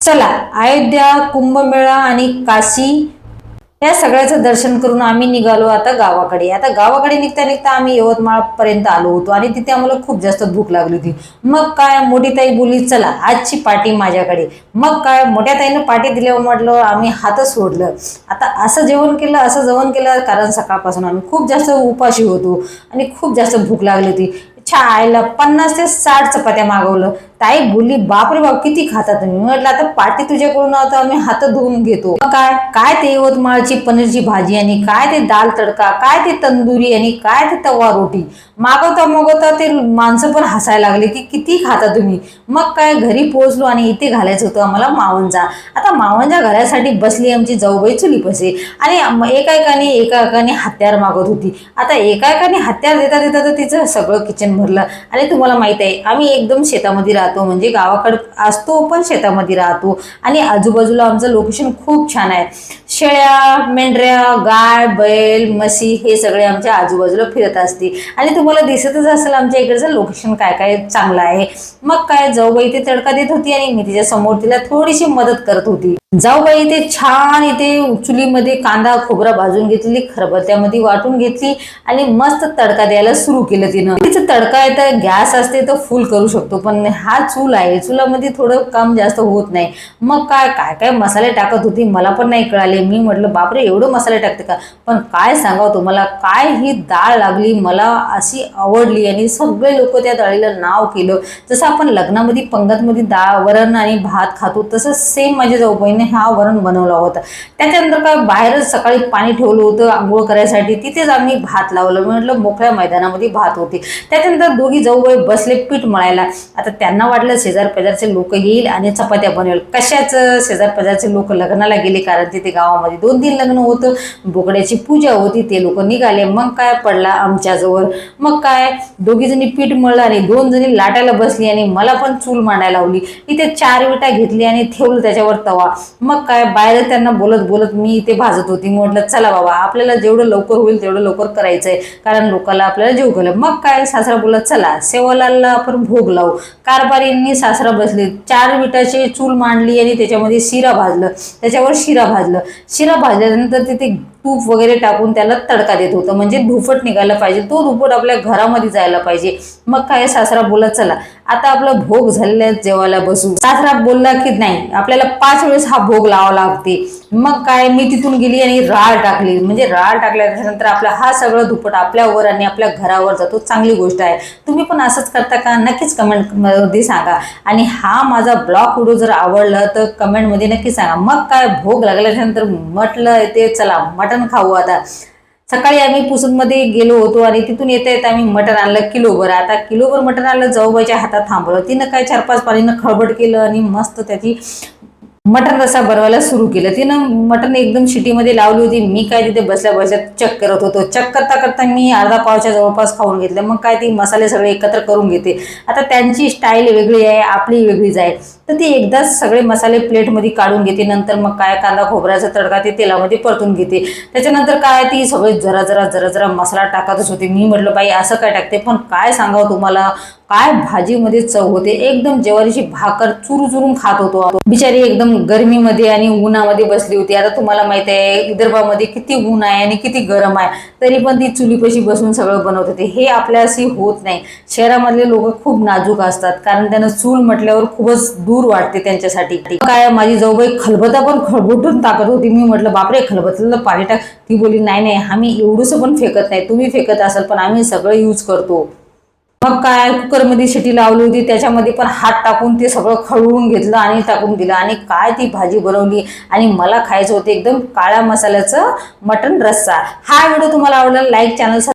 चला अयोध्या कुंभमेळा आणि काशी या सगळ्याचं दर्शन करून आम्ही निघालो आता गावाकडे. आता गावाकडे निघता निघता आम्ही यवतमाळ पर्यंत आलो होतो आणि तिथे आम्हाला खूप जास्त भूक लागली होती. मग काय मोठी ताई बोलली चला आजची पार्टी माझ्याकडे. मग काय मोठ्या ताईनं पार्टी दिल्यावर म्हटलं आम्ही हातच सोडलं. आता असं जेवण केलं असं जेवण केलं कारण सकाळपासून आम्ही खूप जास्त उपाशी होतो आणि खूप जास्त भूक लागली होती. छा आईला पन्नास ते साठ चपात्या मागवलं. ताई बोलली बापरे बाप किती खाता तुम्ही? म्हटलं आता पाठी तुझ्याकडून आता आम्ही हात धुवून घेतो. मग काय? काय ते यवतमाळची पनीरची भाजी आणि काय ते दाल तडका काय ते तंदुरी आणि काय ते तवा रोटी? मागवता मागवता ते माणसं पण हसायला लागले की किती खाता तुम्ही? मग काय घरी पोहोचलो आणि इथे घालायचं होतं आम्हाला मावंजा. आता मावंजा घालायसाठी बसली आमची जाऊबाई चुलीपसे आणि एका एकाने एका एकाने हत्यार मागत होती. आता एका एकाने हत्यार देता देता तर तिचं सगळं किचन भरलं. आणि तुम्हाला माहीत आहे आम्ही एकदम शेतामध्ये राहतो. म्हणजे गावाकडे असतो पण शेतामध्ये राहतो. आणि आजूबाजूला आमचं लोकेशन खूप छान आहे. शेळ्या मेंढऱ्या गाय बैल म्हशी हे सगळे आमच्या आजूबाजूला फिरत असते. आणि तुम्हाला दिसतच असेल आमच्या इकडचं लोकेशन काय काय चांगलं आहे. मग काय जाऊबाई ते तडका देत होती आणि मी तिच्या समोर तिला थोडीशी मदत करत होती. जाऊ बाई इथे छान इथे चुलीमध्ये कांदा खोबरा भाजून घेतली खरबत्यामध्ये वाटून घेतली आणि मस्त तडका द्यायला सुरू केलं तिनं. तिचं तडका आहे तर गॅस असते तर फुल करू शकतो पण हा चूल आहे चुलामध्ये थोडं काम जास्त होत नाही. मग काय काय काय मसाले टाकत होती मला पण नाही कळाले. मी म्हटलं बापरे एवढं मसाले टाकते का? पण काय सांगावं तुम्हाला काय ही डाळ लागली मला अशी आवडली आणि सगळे लोक त्या डाळीला नाव केलं. जसं आपण लग्नामध्ये पंगतमध्ये डाळ वरण आणि भात खातो तसं सेम माझ्या जाऊबाईने हा वरण बनवला होता. त्याच्यानंतर काय बाहेरच सकाळी पाणी ठेवलं होतं आंघोळ करायसाठी. तिथेच आम्ही भात लावलं. म्हटलं मोकळ्या मैदानामध्ये भात होते. त्याच्यानंतर दोघी जाऊबाई बसले पीठ मळायला. आता त्यांना वाटलं शेजार पेजारचे लोक येईल आणि चपात्या बनवेल. कशाच शेजार पेजारचे लोक लग्नाला गेले? कारण तिथे गावामध्ये दोन तीन लग्न होतं. बोकड्याची पूजा होती. ते लोक निघाले. मग काय पडला आमच्याजवळ? मग काय? दोघी जणी पीठ मळलं आणि दोन जणी लाटायला बसली आणि मला पण चूल मांडायला लावली. इथे चार विटा घेतली आणि ठेवलं त्याच्यावर तवा. मग काय बाहेर त्यांना बोलत बोलत मी इथे भाजत होती. म्हटलं चला बाबा आपल्याला जेवढं लवकर होईल तेवढं लवकर करायचंय. कारण लोकाला आपल्याला जेव घालं मग काय सासरा बोलला चला सेवालालला आपण भोग लावू. कारभारींनी सासरा बसले. चार विटाची चूल मांडली आणि त्याच्यामध्ये शिरा भाजलं. त्याच्यावर शिरा भाजलं. शिरा भाजल्यानंतर तिथे तूप वगैरे टाकून त्याला तडका देत होतं. म्हणजे धुफट निघायला पाहिजे. तो धुफट आपल्या घरामध्ये जायला पाहिजे. मग काय सासरा बोला चला आता आपला भोग झालेला जेवायला बसू सासरा बोलला की नाही आपल्याला पाच वेळेस हा भोग लावा लागते. मग काय मी तिथून गेली आणि राळ टाकली. म्हणजे राळ टाकल्यानंतर आपला हा सगळं धुपट आपल्यावर आणि आपल्या घरावर जातो. चांगली गोष्ट आहे. तुम्ही पण असंच करता का? नक्कीच कमेंटमध्ये सांगा. आणि हा माझा ब्लॉग व्हिडिओ जर आवडला तर कमेंटमध्ये नक्की सांगा. मग काय भोग लागल्यानंतर म्हटलं ते चला मट मटण खाऊ आता. सकाळी आम्ही पुसूनमध्ये गेलो होतो आणि तिथून येता येता आम्ही मटण आणलं किलोभर. आता किलोभर मटण आणलं जाऊबाईच्या हातात थांबलं. तिनं काय चार पाच पाणीनं खळबट केलं आणि मस्त त्याची मटण रसा बनवायला सुरू केलं. तिनं मटण एकदम शिटीमध्ये लावली होती. मी काय तिथे बसल्या बसल्या चेक करत होतो. चेक करता करता मी अर्धा पावच्या जवळपास खाऊन घेतलं. मग काय ती मसाले सगळे एकत्र करून घेते. आता त्यांची स्टाईल वेगळी आहे. आपली वेगळीच आहे. तर ती एकदाच सगळे मसाले प्लेटमध्ये काढून घेते. नंतर मग काय कांदा खोबऱ्याचा तडका ते तेलामध्ये परतून घेते. त्याच्यानंतर काय ती सगळे जरा जरा जरा जरा मसाला टाकतच होते. मी म्हटलं बाई असं काय टाकते? पण काय सांगावं तुम्हाला? काय भाजीमध्ये चव होते? एकदम ज्वारीची भाकर चुरू चुरून खात होतो बिचारी एकदम गरमीमध्ये आणि उन्हामध्ये बसली होती. आता तुम्हाला माहीत आहे विदर्भामध्ये किती ऊन आहे आणि किती गरम आहे. तरी पण ती चुलीपाशी बसून सगळं बनवत होते. हे आपल्याशी होत नाही. शहरामधले लोक खूप नाजूक असतात. कारण त्यांना चूल म्हटल्यावर खूपच दूर वाटते त्यांच्यासाठी. काय माझी जाऊबाई खलबता पण खळबुटून टाकत होती. मी म्हटलं बापरे खलबतलं पाणी टाक. ती बोली नाही नाही आम्ही एवढंसं पण फेकत नाही. तुम्ही फेकत असाल पण आम्ही सगळं यूज करतो. मग काय कुकरमध्ये शिटी लावली होती त्याच्यामध्ये पण हात टाकून ते सगळं खळवून घेतलं आणि टाकून दिलं. आणि काय ती भाजी बनवली? आणि मला खायचं होतं एकदम काळ्या मसाल्याचं मटन रस्सा. हा व्हिडिओ तुम्हाला आवडला लाईक चॅनल